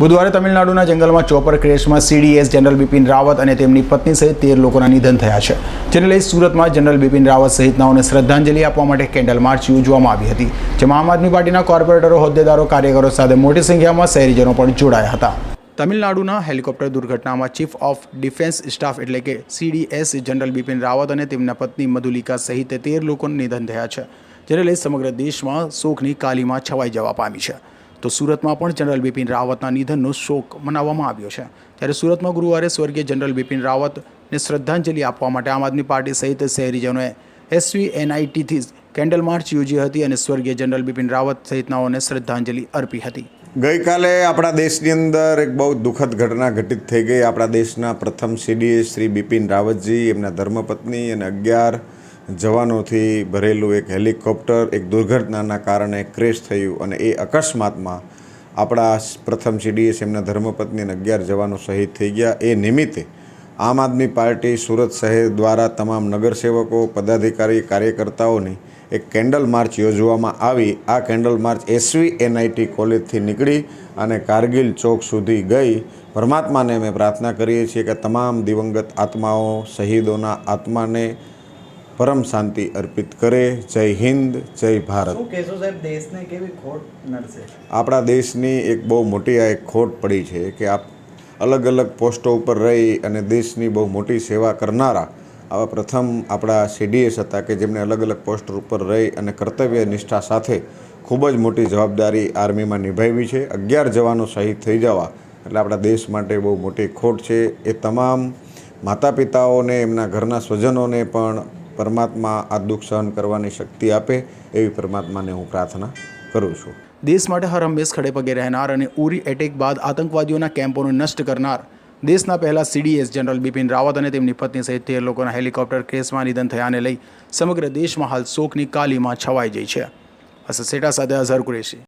બુધવારે તમિલનાડુના જંગલમાં ચોપર ક્રેશમાં સીડીએસ જનરલ બિપિન રાવત અને તેમની પત્ની સહિત તેર લોકોના નિધન થયા છે, જેને લઈ સુરતમાં જનરલ બિપિન રાવત સહિતનાઓને શ્રદ્ધાંજલિ આપવા માટે કેન્ડલ માર્ચ યોજવામાં આવી હતી, જેમાં આમ આદમી પાર્ટીના કોર્પોરેટરો, હોદ્દેદારો, કાર્યકરો સાથે મોટી સંખ્યામાં શહેરીજનો પણ જોડાયા હતા. તમિલનાડુના હેલિકોપ્ટર દુર્ઘટનામાં ચીફ ઓફ ડિફેન્સ સ્ટાફ એટલે કે સીડીએસ જનરલ બિપિન રાવત અને તેમના પત્ની મધુલિકા સહિત તેર લોકોના નિધન થયા છે, જેને લઈ સમગ્ર દેશમાં શોકની કાલીમાં છવાઈ જવા પામી છે. તો સુરતમાં પણ જનરલ બિપિન રાવતના નિધનનો શોક મનાવવામાં આવ્યો છે. ત્યારે સુરતમાં ગુરુવારે સ્વર્ગીય જનરલ બિપિન રાવતને શ્રદ્ધાંજલિ આપવા માટે આમ આદમી પાર્ટી સહિત શહેરીજનોએ એસવી એનઆઈટીથી કેન્ડલ માર્ચ યોજી હતી અને સ્વર્ગીય જનરલ બિપિન રાવત સહિતનાઓને શ્રદ્ધાંજલિ અર્પી હતી. ગઈકાલે આપણા દેશની અંદર એક બહુ દુઃખદ ઘટના ઘટિત થઈ ગઈ. આપણા દેશના પ્રથમ સીડીએ શ્રી બિપિન રાવતજી, એમના ધર્મપત્ની અને અગિયાર જવાનોથી ભરેલું એક હેલિકોપ્ટર, એક દુર્ઘટનાના કારણે ક્રેશ થયું અને એ અકસ્માતમાં આપણા પ્રથમ સીડીએસ એમના ધર્મપત્ની અને અગિયાર જવાનો શહીદ થઈ ગયા. એ નિમિત્તે આમ આદમી પાર્ટી સુરત શહેર દ્વારા તમામ નગરસેવકો, પદાધિકારી, કાર્યકર્તાઓની એક કેન્ડલ માર્ચ યોજવામાં આવી. આ candle march S V N I T કોલેજથી નીકળી અને કારગિલ ચોક સુધી ગઈ. પરમાત્માને અમે પ્રાર્થના કરીએ છીએ કે તમામ દિવંગત આત્માઓ, શહીદોના આત્માને પરમ શાંતિ અર્પિત કરે. જય હિન્દ જય ભારત. શું કહેશો સાહેબ દેશને કેવી ખોટ નડશે? આપણા દેશની એક બહુ મોટી આ એક ખોટ પડી છે કે આપ અલગ અલગ પોસ્ટો ઉપર રહી અને દેશની બહુ મોટી સેવા કરનારા આવા પ્રથમ આપણા સીડીએસ હતા કે જેમણે અલગ અલગ પોસ્ટ ઉપર રહી અને કર્તવ્ય નિષ્ઠા સાથે ખૂબ જ મોટી જવાબદારી આર્મીમાં નિભાવી છે. અગિયાર જવાનો શહીદ થઈ જવા એટલે આપણા દેશ માટે બહુ મોટી ખોટ છે. એ તમામ માતા પિતાઓને એમના ઘરના સ્વજનોને પણ પરમાત્મા આ દુઃખ સહન કરવાની શક્તિ આપે એવી પરમાત્માને હું પ્રાર્થના કરું છું. દેશ માટે હર હંમેશ ખડે પગે રહેનાર અને ઉરી એટેક બાદ આતંકવાદીઓના કેમ્પોને નષ્ટ કરનાર દેશના પહેલા સીડીએસ જનરલ બિપિન રાવત અને તેમની પત્ની સહિત તેર લોકોના હેલિકોપ્ટર કેસમાં નિધન થયાને લઈ સમગ્ર દેશમાં હાલ શોકની કાલીમાં છવાઈ ગઈ છે. અસર સેટા સાથે અઝહર કુરેશી.